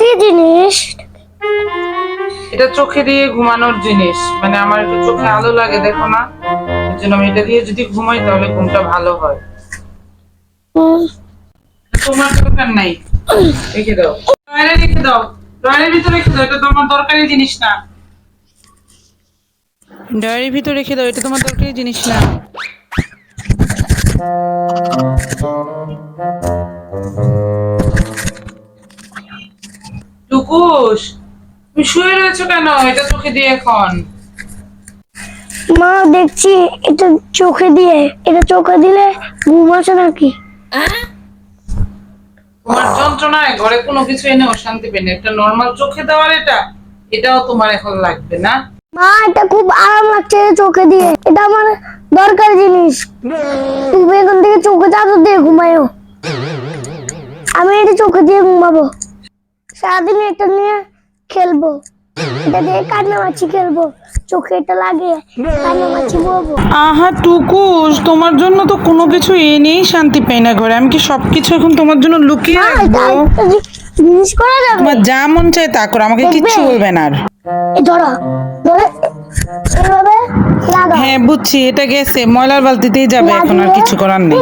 কি জিনিস? এটা চোখে দিয়ে ঘুমানোর জিনিস। মানে আমার একটু চোখে আলো লাগে দেখো না? এর জন্য আমি এটা দিয়ে যদি ঘুমাই তাহলে ঘুমটা ভালো হয়। তোমার দরকার নাই। রেখে দাও। ড্রয়ারে রেখে দাও। ড্রয়ারের ভিতরে রেখে দাও এটা তোমার দরকারি জিনিস না। ডয়ারির ভিতরে রেখে দাও এটা তোমার দরকারি জিনিস না। টুকুস তুমি শুয়ে রয়েছো কেন? এটা চোখে দিয়ে এখন। মা দেখছি এটা চোখে দিয়ে। এটা চোখে দিলে ঘুম আসে নাকি? তোমার যন্ত্রণায় ঘরে কোনো কিছু এনে শান্তি পেনে একটা নর্মাল চোখে দেওয়ার এটা এটাও তোমার এখন লাগবে না। মা এটা খুব আরাম লাগছে চোখে দিয়ে। এটা আমার দরকার জিনিস। চাদর দিয়ে ঘুমায়ো। আমি এটা চোখে দিয়ে ঘুমাবো। সারাদিন এটা নিয়ে খেলব। এটা দিয়ে কান্নামাছি খেলব। চোখে এটা লাগিয়ে কান্নামাছি বলব। আহা টুকুস তোমার জন্য তো কোনো কিছু এনেই শান্তি পাই না ঘরে। আমি কি সবকিছু এখন তোমার জন্য লুকিয়ে রাখব? জিনিস করা যাবে? তোমার যা মন চায় তা করো আমাকে কিচ্ছু? বলবে না আর। এই ধরো ধরে হ্যাঁ বুঝছি এটা গেছে। ময়লার বালতিতেই যাবে এখন আর কিছু করার নেই।